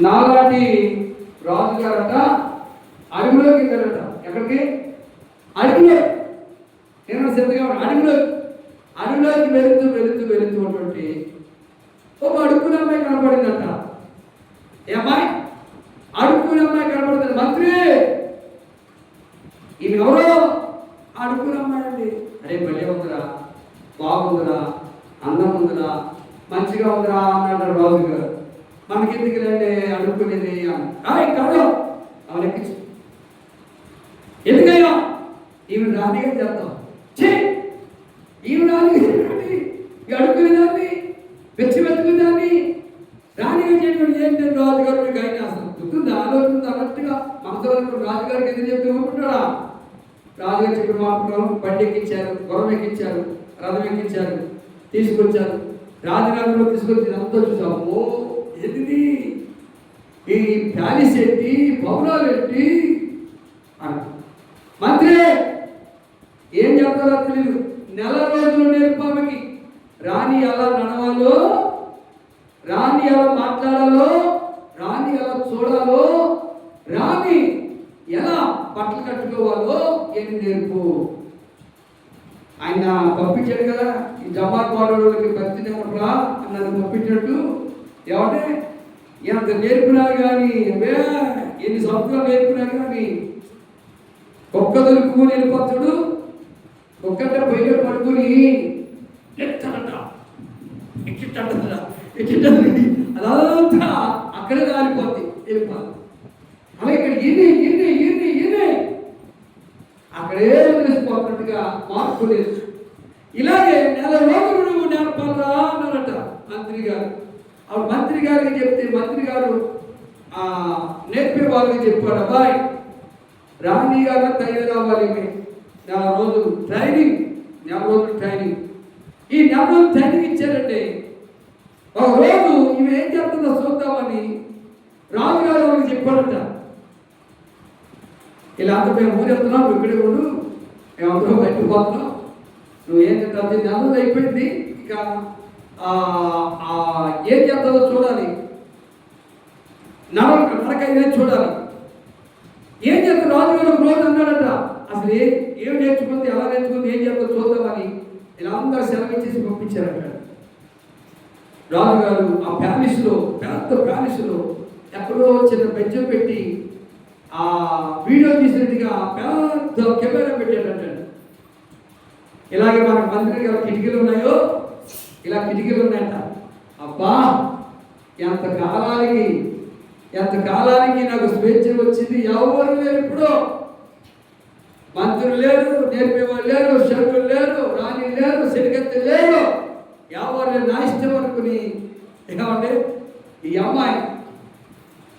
నాలాంటి రాజుగారట అడవిలోకి వెళ్ళారట ఎక్కడికి? అడవిలో. నేను సిద్ధంగా అడవిలో. అడవిలోకి వెళుతూ వెళుతూ వెళుతూ ఉన్నటువంటి ఒక అడుక్కునే అమ్మాయి కనపడిందంట ఏ అమ్మాయి? అడుగుని అమ్మాయి కనపడుతుంది మంత్రి! ఈమె ఎవరో? అడుక్కునే అమ్మాయి అండి. అరే మళ్ళీ ఉందిరా. బాగుందిరా. అందం ఉందిరా. మంచిగా ఉందిరా అన్నాడు రాజు గారు మనకెందుకు లేండి అడుక్కునేది అయ్యి కాదు. ఆమె ఎక్కించు. ఎందుకయ్యా? ఈమె రాణిగా చేద్దాం చే ఈమె రాణిగా చేయండి ఈ అడుక్కునేదాన్ని వెచ్చి వెతుకుదాన్ని రాణిగా చేయడం ఏంటి రాజుగారు మీకు ఆయన అసలు గుర్తుంది? ఆలోచన అన్నట్టుగా? మనసులో రాజుగారికి ఎందుకు చెప్తూ అనుకుంటాడా రాజుగారు చెప్పిన మాత్రం బండి ఎక్కించారు గుర్రం ఎక్కించారు రథం ఎక్కించారు తీసుకొచ్చారు. రాజనగరంలో తీసుకొచ్చి అంతా చూసాము ఓ ఏంటిది ఈ ప్యాలెస్ ఏంటి? భవనాలు ఏంటి? అని మంత్రి ఏం చెప్తారో తెలియదు నెల రోజులు నేర్పామకి రాణి ఎలా నడవాలో రాణి ఎలా మాట్లాడాలో రాణి ఎలా చూడాలో రాణి ఎలా బట్టలు కట్టుకోవాలో ఏం నేర్పు? ఆయన పంపించాడు కదా ఈ జమాత్ వాళ్ళకి పరిస్థితి ఉండరా అన్నది పంపించినట్టు ఏమంటే ఎంత నేర్పినా కానీ అబ్బే ఎన్ని సంవత్సరాలు నేర్పినా కానీ ఒక్క దొరుకు నేర్పచ్చుడు ఒక్కటే పైన పడుకుని ఎత్తడట ఎక్కిట్టడట ఎక్కిట్టది అదంతా అక్కడే కాలిపోద్ది వెళ్ళిపోదు అలా ఇక్కడ ఇన్ని ఇన్ని ఇన్ని ఇన్ని అక్కడే తెలిసిపోతున్నట్టుగా మార్పు లేదు. ఇలాగే నెల రోజులు నువ్వు నేర్పాలరా అన్నారట మంత్రి గారు. ఆ మంత్రి గారికి చెప్తే మంత్రి గారు ఆ నేర్పే వాళ్ళకి చెప్పాడు అబ్బాయి రాణి గారు తయారు కావాలి నెల రోజులు ట్రైనింగ్ నెల రోజులు ట్రైనింగ్ ఈ నెల రోజులు ట్రైనింగ్ ఇచ్చారంటే ఒక రోజు ఇవి ఏం చేస్తుందో చూద్దామని రాజుగారు వాళ్ళకి చెప్పాడట. ఇలా అంత మేము ఊరెళ్తున్నాం ఇక్కడే ఉండు మేమందరం బయటకు పోతున్నాం. నువ్వు ఏం తింటావు నెల రోజులు అయిపోయింది ఇక ఏం చేద్దామో చూడాలి? నడక నరకైనా చూడాలి. ఏం చేస్తా రాజుగారు ఒక రోజు అన్నాడట. అసలు ఏ ఏం నేర్చుకుంది ఎలా నేర్చుకుంది ఏం చేస్తా చూద్దామని ఇలా అందరూ సెలవు ఇచ్చేసి పంపించారట. రాజుగారు ఆ ప్యాలెస్లో పెద్ద ప్యాలెస్లో ఎక్కడో చిన్న బెంచ్ పెట్టి ఆ వీడియో తీసినట్టుగా పెద్ద కెమెరా పెట్టాడట. ఇలాగే మన మంత్రి గారు కిటికీలు ఉన్నాయో ఇలా కిటికీలు ఉన్నాయట. అబ్బా ఎంత కాలానికి ఎంత కాలానికి నాకు స్వేచ్ఛ వచ్చింది. ఎవరు లేరు ఇప్పుడు. మంత్రులు లేరు నేర్పేవాళ్ళు లేరు శరువులు లేరు రాణి లేరు సిరిగత్తి లేరు. ఎవరు లేరు? నా ఇష్టం అనుకుని ఏమంటే ఈ అమ్మాయి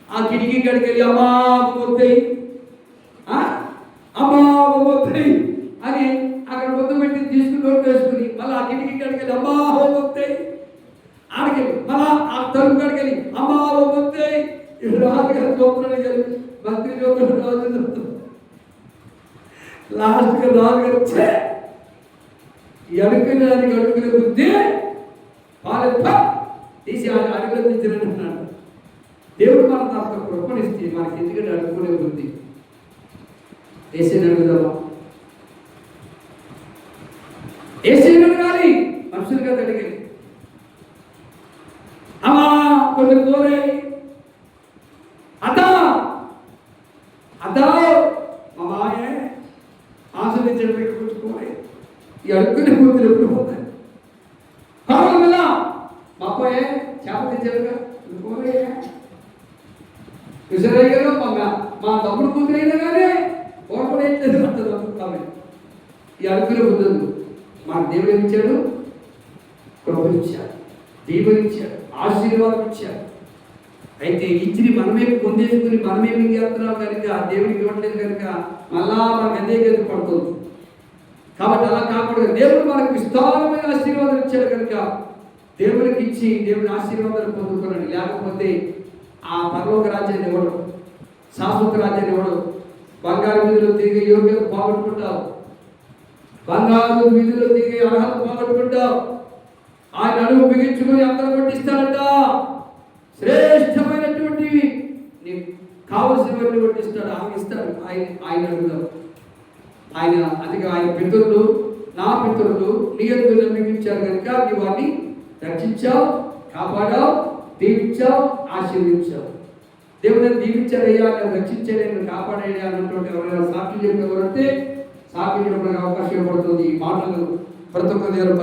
ఆ కిటికీ కడికి వెళ్ళి అమ్మా మొత్తాయి అమ్మా మొత్తాయి అని అక్కడ ముద్దు పెట్టి తీసుకుని నోటు వేసుకుని మళ్ళీ ఆ కిటికీ గడికి వెళ్ళి అమ్మా మొత్తాయి ఆడికి మళ్ళా ఆ తలుపు కాడికి వెళ్ళి అమ్మా మొత్తాయి రాజుగారు చూపుతున్నాడు కానీ మంత్రి చూపుతున్నాడు రాజు చూపుతున్నాడు లాస్ట్గా రాజుగారు ఛే! బుద్ధి తీసి ఆ అన్నాడు దేవుడు మన తప్ప కృపణిస్తే మనకి ఎందుకంటే అడుగుకునే బుద్ధి. వేసి అడుగుదామా? వేసి అడగాలి. మనుషులుగా అడిగింది. అమ్మా కొన్ని కోరే అదా అదా మా మాయే ఆశ్రయించడం పెట్టుకుంటుకోవాలి ఈ అడుగునే బుద్ధులు ఎప్పుడు పోతాయి కావాలి మళ్ళా మా చేప తెచ్చారుగా కోరే విసరయ్యారు మా మా తమ్ముడు కూతురైనా కానీ ఓడపడే అంటుంది ఈ అడుగులు బుద్ధులు మన దేవుడు ఇచ్చాడు? కృప ఇచ్చాడు దీపం ఇచ్చాడు. ఆశీర్వాదం ఇచ్చాడు. అయితే ఇచ్చిన మనమే పొందేసుకుని మనమే మింగేస్తున్నాం కనుక దేవుడికి ఇవ్వట్లేదు కనుక మళ్ళా మనకు అదే గతి పడుతుంది. కాబట్టి అలా కాకుండా దేవుడు మనకు విస్తారమైన ఆశీర్వాదం ఇచ్చాడు కనుక దేవుడికి ఇచ్చి దేవుని ఆశీర్వాదాలు పొందుకున్నాడు లేకపోతే ఆ పరలోక రాజ్యాన్ని ఇవ్వడం శాశ్వత రాజ్యాన్ని ఇవ్వడం. బంగారు వీధిలో తిరిగే యోగ్యత పోగొట్టుకుంటావు. బంగారు వీధిలో తిరిగే అర్హత పోగొట్టుకుంటావు. ఆయన అడుగు బిగించుకుని అందరూ కొట్టిస్తాడంట శ్రేయ కావలసినవన్నీ కూడా ఇస్తాడు ఆమె ఇస్తాడు. ఆయన ఆయన అడుగుదాం ఆయన అందుకే ఆయన పితరులు నా పితరులు నీ ఎందుకు నమ్మించారు కనుక నీ వాటిని రక్షించావు కాపాడావు దీవించావు ఆశీర్వించావు దేవుని దీవించారయ్యా నన్ను రక్షించాడే నన్ను కాపాడయ్యా అన్నటువంటి ఎవరైనా సాక్షి వరకు సాక్షి చెప్పడానికి అవకాశం పడుతుంది ఈ మాటలు ప్రతి ఒక్క దగ్గర